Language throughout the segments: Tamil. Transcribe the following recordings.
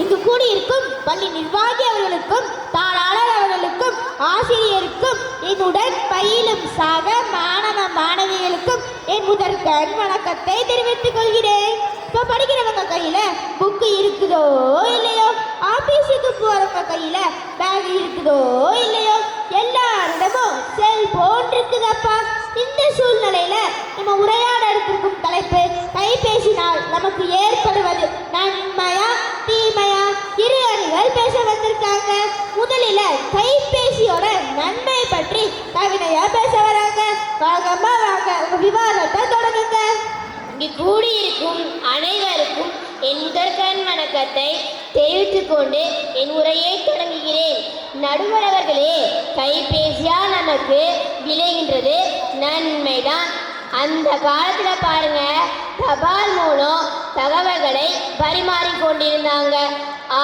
இங்கு கூடியிருக்கும் பள்ளி நிர்வாகி அவர்களுக்கும் தாளாளர் அவர்களுக்கும் ஆசிரியருக்கும் என்னுடன் பயிலும் சக மாணவ மாணவிகளுக்கும் என் முதற்கண் வணக்கத்தை தெரிவித்துக் கொள்கிறேன். இப்போ படிக்கிறவங்க கையில புக்கு இருக்குதோ இல்லையோ? ஆபீஸுக்கு போறவங்க கையில பேக் இருக்குதோ இல்லையோ? எல்லாரிடமும் செல்போன் இருக்குதப்பா இந்த சூழ்நிலையில நம்ம உரையாட இருக்கும் தலைப்பு கைபேசினால் நமக்கு ஏற்படுவது நன்மையா தீமையா? இரு அணிகள் பேச வந்திருக்காங்க. முதலில கைபேசியோட நன்மை பற்றி கவிதையா பேச வராங்க. வாங்கம்மா வாங்க. உங்க விவாதத்தை தொடங்குங்க. இங்கு கூடியிருக்கும் அனைவருக்கும் என் கண் வணக்கத்தை தெரிவித்துக் கொண்டு என் உரையை தொடங்குகிறேன். நடுவர் அவர்களே கைபேசியால் நமக்கு விளைகின்றது. நன்மைதான். அந்த காலத்தில் பாருங்க தபால் மூலம் தகவல்களை பரிமாறி கொண்டிருந்தாங்க.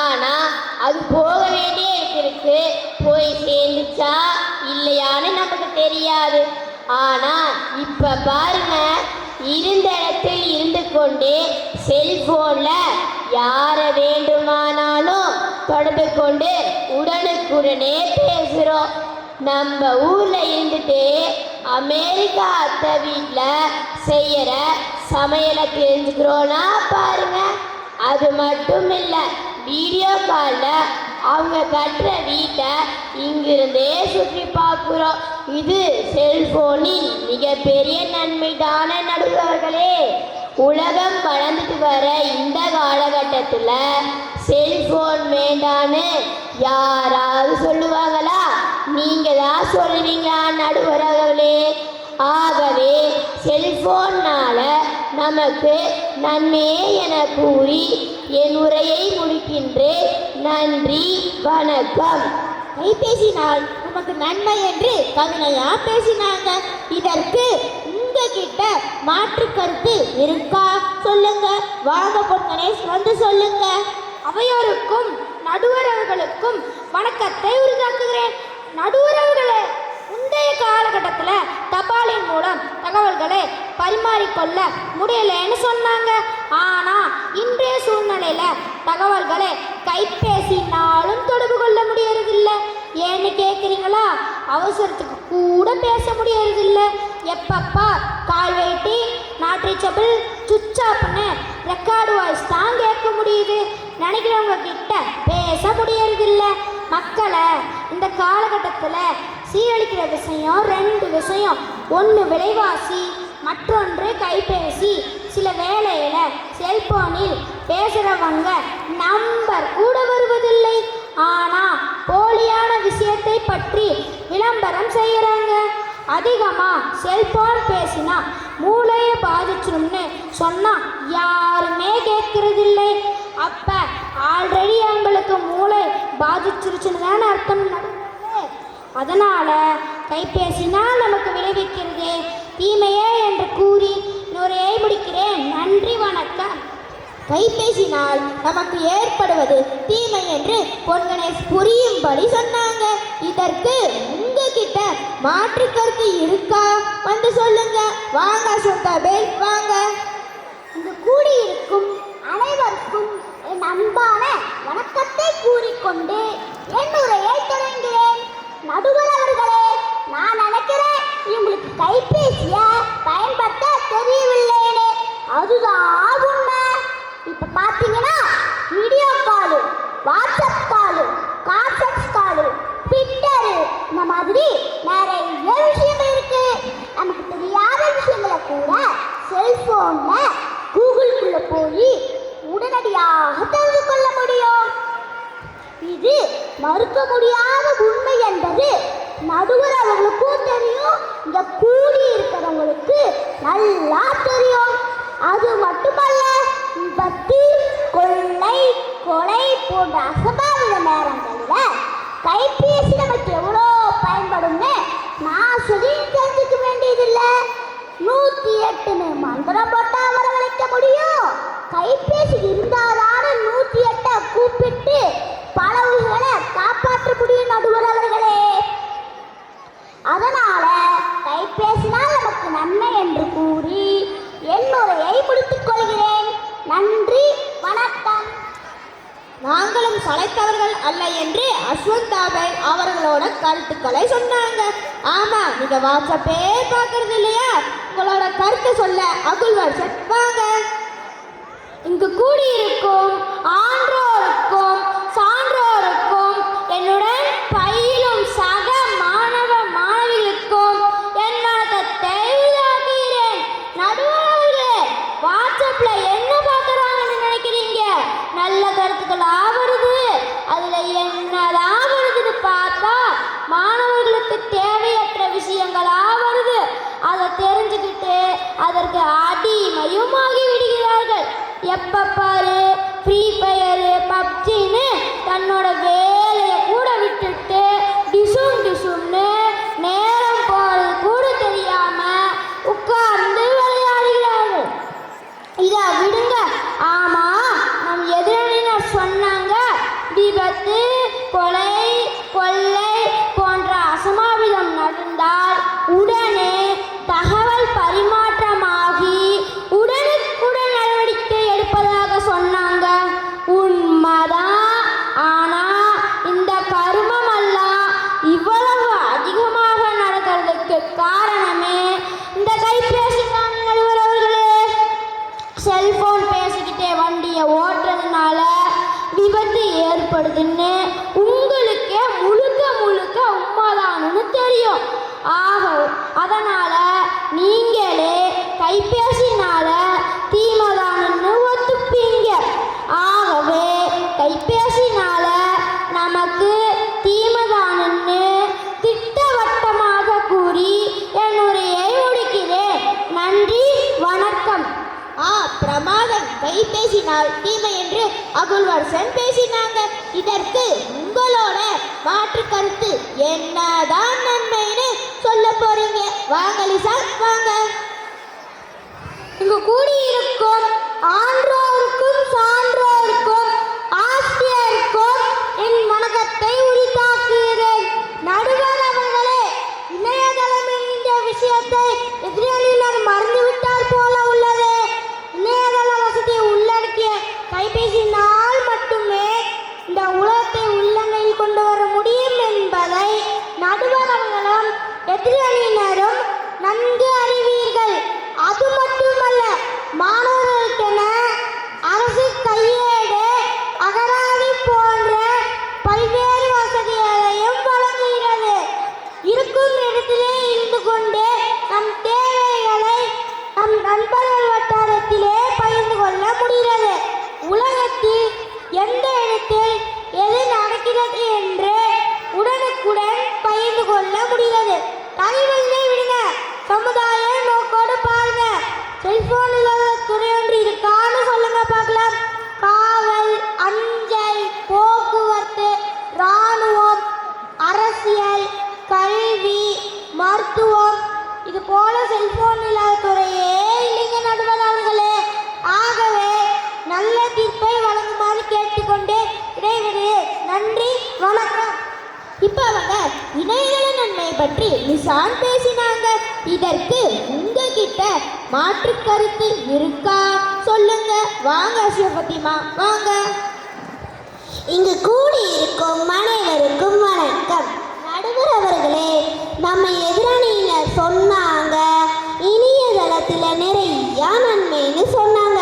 ஆனால் அது போக வேண்டிய இடத்திற்கு போய் சேர்ந்துச்சா இல்லையான்னு நமக்கு தெரியாது. ஆனால் இப்போ பாருங்க இருந்த இடத்தில் இருந்து கொண்டு செல்போனில் யாரை வேண்டுமானாலும் தொடர்பு கொண்டு உடனுக்குடனே பேசுகிறோம் நம்ம ஊரில் இருந்துட்டு அமெரிக்கா அத்தை வீட்டில் செய்கிற சமையலை தெரிஞ்சுக்கிறோன்னா பாருங்க. அது மட்டும் இல்லை வீடியோ காலில் அவங்க கட்டுற வீட்டை இங்கிருந்தே சுற்றி பார்க்குறோம். இது செல்போனின் மிகப்பெரிய நன்மைதான நடுவர்களே. உலகம் வளர்ந்துட்டு வர இந்த காலகட்டத்தில் செல்போன் வேண்டான்னு யாராவது சொல்லுவாங்களா? நீங்கள் தான் சொல்லுவீங்களா நடுவரவர்களே ஆகவே செல்ஃபோன்னால் நமக்கு நன்மையே என கூறி என் உரையை முடிக்கின்றேன். நன்றி வணக்கம். கைபேசினால் நமக்கு நன்மை என்று கவினையா பேசினாங்க. இதற்கு உங்ககிட்ட மாற்று கருத்து இருக்கா? சொல்லுங்க. வாங்க பொன்கணேஷ் வந்து சொல்லுங்க. அவையோருக்கும் நடுவர் அவர்களுக்கும் வணக்கத்தை உருவாக்குகிறேன். நடுவர் அவர்களே முந்தைய காலகட்டத்தில் தபாலின் மூலம் தகவல்களை பரிமாறிக்கொள்ள முடியலைன்னு சொன்னாங்க. ஆனால் இன்றைய சூழ்நிலையில் தகவல்களை கைபேசினாலும் தொடர்பு கொள்ள முடியறதில்லை. ஏன்னு கேட்குறீங்களா அவசரத்துக்கு கூட பேச முடியறதில்ல. எப்பப்பா கால் வெயிட்டி நாட்ரிச்சபிள் சுவிட்ச் ஆஃப்னு ரெக்கார்டு வாய்ஸ் தான் கேட்க முடியுது. நினைக்கிறவங்க கிட்ட பேச முடியறதில்ல. மக்களை இந்த காலகட்டத்தில் சீரழிக்கிற விஷயம் ரெண்டு விஷயம். ஒன்று விலைவாசி மற்றொன்று கைபேசி. சில வேளையில் செல்போனில் பேசுகிறவங்க நம்பர் கூட வருவதில்லை. ஆனால் போலியான விஷயத்தை பற்றி விளம்பரம் செய்கிறாங்க அதிகமாக செல்போன் பேசினா மூளையை பாதிச்சிரும்னு சொன்னால் யாருமே கேட்கறதில்லை. அப்போ ஆல்ரெடி எங்களுக்கு மூளை பாதிச்சிருச்சுன்னு தானே அர்த்தம். நடுவர்களே? அதனால கைபேசினால் நமக்கு விளைவிக்கிறது. தீமையே என்று கூறி நுரையை முடிக்கிறேன். நன்றி வணக்கம். கைபேசினால் நமக்கு ஏற்படுவது தீமை என்று பொன்கணேஷ் புரியும்படி சொன்னாங்க. இதற்கு உங்ககிட்ட மாற்று கருத்து இருக்கா? வந்து சொல்லுங்க. வாங்க சுந்தபேல் வாங்க. இங்கு கூடியிருக்கும் அனைவருக்கும் என் அன்பான வணக்கத்தை கூறிக்கொண்டு என்னுரையை தொடங்குகிறேன். நடுவர் அவர்களே நான் நினைக்கிறேன் இவங்களுக்கு கைபேசிய பயன்படுத்த தெரியவில்லைன்னு அதுதான் உண்மை இப்ப பாத்தீங்கன்னா வீடியோ காலு வாட்ஸ்அப் காலு கான்ஃபரன்ஸ் காலு ட்விட்டரு இந்த மாதிரி நிறைய விஷயங்கள் இருக்கு நமக்கு தெரியாத விஷயங்களை கூட செல்போன்ல கூகுளுக்குள்ள போய் உடனடியாக தெரிந்து கொள்ள முடியும் இது மறுக்க முடியாத உண்மை என்பது நடுவர் அவர்களுக்கும் தெரியும். இங்க கூடி இருக்கிறவங்களுக்கு நல்லா தெரியும். அது மட்டுமல்ல விபத்து கொள்ளை கொலை போன்ற அசம்பாவித நேரங்களில் கைபேசி நமக்கு எவ்வளோ பயன்படும்னு நான் சொல்லி தெரிஞ்சுக்க வேண்டியதில்லை. நூற்றி எட்டுன்னு மந்திரம் போட்டா வரவழைக்க முடியும். கைபேசி இருந்தாதான நாங்களும் சளைத்தவர்கள் அல்ல என்று அஸ்வந்தாபை அவர்களோட கருத்துக்களை சொன்னாங்க. ஆமா நீங்க வாட்ஸ்அப்பே பாக்குறது இல்லையா? உங்களோட கருத்து சொல்ல அகுல்வர்சன் வாங்க இங்கு கூடியிருக்கும் ஆன்றோருக்கும் എപ്പപ്പാൽ ഫ്രീ ഫയർ പബ്ജി ஏற்படுதுன்னு உங்களுக்கே முழுக்க முழுக்க உண்மைதான்னு தெரியும். ஆக அதனால நீங்களே கைபேசினால தீமைதானு ஒத்துப்பீங்க. ஆகவே கைபேசி பற்றி பேசினால் தீமை என்று அகுல்வர்சன் பேசினாங்க. இதற்கு உங்களோட மாற்று கருத்து என்னதான் நன்மைன்னு சொல்ல போறீங்க. வாங்க லிசா வாங்க. இங்கு கூடியிருக்கும் ஆன்றோருக்கும் சான்றோருக்கும் ஆசிரியருக்கும் என் வணக்கத்தை உரித்தாக்குகிறேன் நடுவர் அவர்களே இணையதளம் என்கின்ற விஷயத்தை எதிராளியினர் மறந்துவிட்டால் போல உள்ளது இணையதள வசதியை உள்ளடக்கிய கைபேசியினால் மட்டுமே இந்த உலகத்தை உள்ளங்கையில் கொண்டு வர முடியும் என்பதை நடுவர் அவர்களும் எதிரணியினரும் நன்கு அறிவீர்கள் அது மட்டுமல்ல மாணவர்களுக்கென அரசு கையேடு அகராதி போன்ற பல்வேறு வசதிகளையும் வழங்குகிறது இருக்கும் இடத்திலே இருந்து கொண்டு நம் தேவைகளை நம் நண்பர்கள் வட்டாரத்திலே பகிர்ந்து கொள்ள முடிகிறது. உலகத்தில் எந்த இடத்தில் எது நடக்கிறது என்று உடனுக்குடன் பகிர்ந்து கொள்ள முடிகிறது. தனிமனிதை விடுங்க. சமுதாய நோக்கோடு பாருங்க. செல்போனில் துறை ஒன்று இருக்கான்னு சொல்லுங்க பார்க்கலாம். காவல் அஞ்சல் போக்குவரத்து இராணுவம் அரசியல் கல்வி மருத்துவம் இது போல செல்போன் நன்றி வணக்கம். இப்ப அவங்க இணையதள நன்மை பற்றி லிசான் பேசினாங்க. இதற்கு உங்ககிட்ட மாற்று கருத்து இருக்கா? சொல்லுங்க. வாங்க சிவபத்திமா வாங்க. இங்கு கூடி இருக்கும் அனைவருக்கும் வணக்கம். நடுவர் அவர்களே நம்ம எதிரணியினர் சொன்னாங்க. இணையதளத்தில் நிறைய நன்மைன்னு சொன்னாங்க.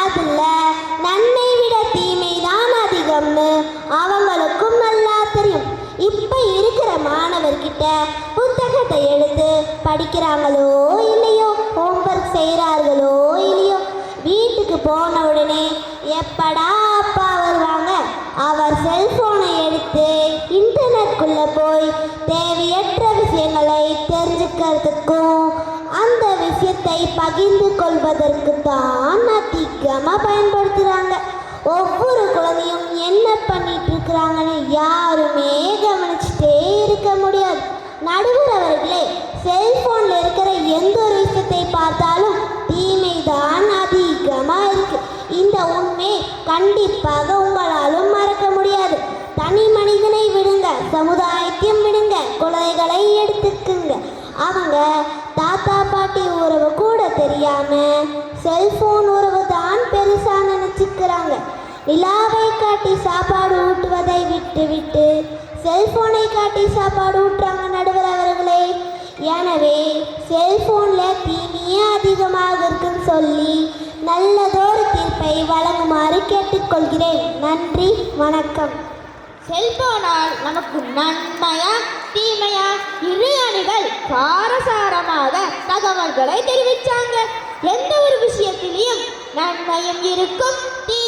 அதில் மாணவர்கிட்ட புத்தகத்தை எடுத்து படிக்கிறாங்களோ இல்லையோ ஹோம்ஒர்க் செய்கிறார்களோ இல்லையோ வீட்டுக்கு போன உடனே எப்படா அப்பா வருவாங்க? அவர் செல்போனை எடுத்து இன்டர்நெட்குள்ளே போய் தேவையற்ற விஷயங்களை தெரிஞ்சுக்கிறதுக்கும் அந்த விஷயத்தை பகிர்ந்து கொள்வதற்கு தான் அதிகமாக பயன்படுத்துகிறாங்க ஒவ்வொரு குழந்தையும் என்ன பண்ணிட்டு இருக்கிறாங்கன்னு யாருமே கவனிச்சுட்டே இருக்க முடியாது. நடுவர் அவர்களே செல்போன்ல இருக்கிற எந்த ஒரு விஷயத்தை பார்த்தாலும் தீமை தான் அதிகமாக இருக்கு. இந்த உண்மை கண்டிப்பாக உங்களாலும் மறக்க முடியாது. தனி மனிதனை விடுங்க சமுதாயத்தையும் விடுங்க குழந்தைகளை எடுத்துக்குங்க. அவங்க தாத்தா பாட்டி உறவு கூட தெரியாம செல்போன் உறவு தான் பெருசா நினைச்சுக்கிறாங்க. நிலாவை காட்டி சாப்பாடு ஊட்டுவதை விட்டுவிட்டு செல்போனை காட்டி சாப்பாடு ஊட்டுறாங்க நடுவர் அவர்களே. எனவே செல்போனில் தீனியே அதிகமாக இருக்குன்னு சொல்லி நல்லதொரு தீர்ப்பை வழங்குமாறு கேட்டுக்கொள்கிறேன். நன்றி வணக்கம். செல்போனால் நமக்கு நன்மையா தீமையா? இரு அணிகள் காரசாரமாக தகவல்களை தெரிவிச்சாங்க. எந்த ஒரு விஷயத்திலையும் நன்மையும் இருக்கும்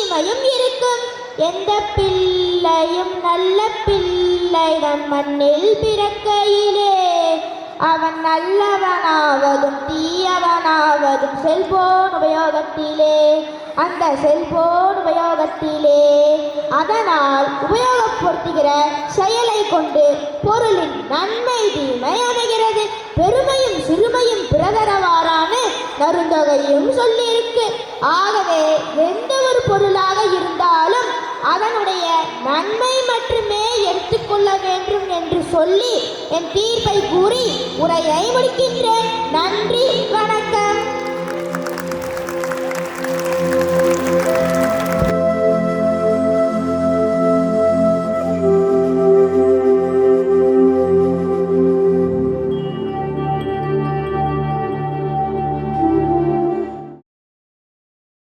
தீமையும் இருக்கும். எந்த பிள்ளையும் நல்ல பிள்ளை நம் மண்ணில் பிறக்கையிலே. அவன் நல்லவனாவதும் தீயவனாவதும் செல்போன் உபயோகத்திலே. அந்த செல்போன் உபயோகத்திலே அதனால் உபயோகப்படுத்துகிற செயலை கொண்டு பொருளின் நன்மை தீமை அமைகிறது. பெருமையும் சிறுமையும் பிறதரவாறான நறுந்தொகையும் சொல்லியிருக்கு. ஆகவே எந்த ஒரு பொருளாக இருந்தாலும் அதனுடைய நன்மை மட்டுமே எடுத்துக்கொள்ள வேண்டும் என்று சொல்லி என் தீர்ப்பை கூறி உரையை முடிக்கின்றேன். நன்றி வணக்கம்.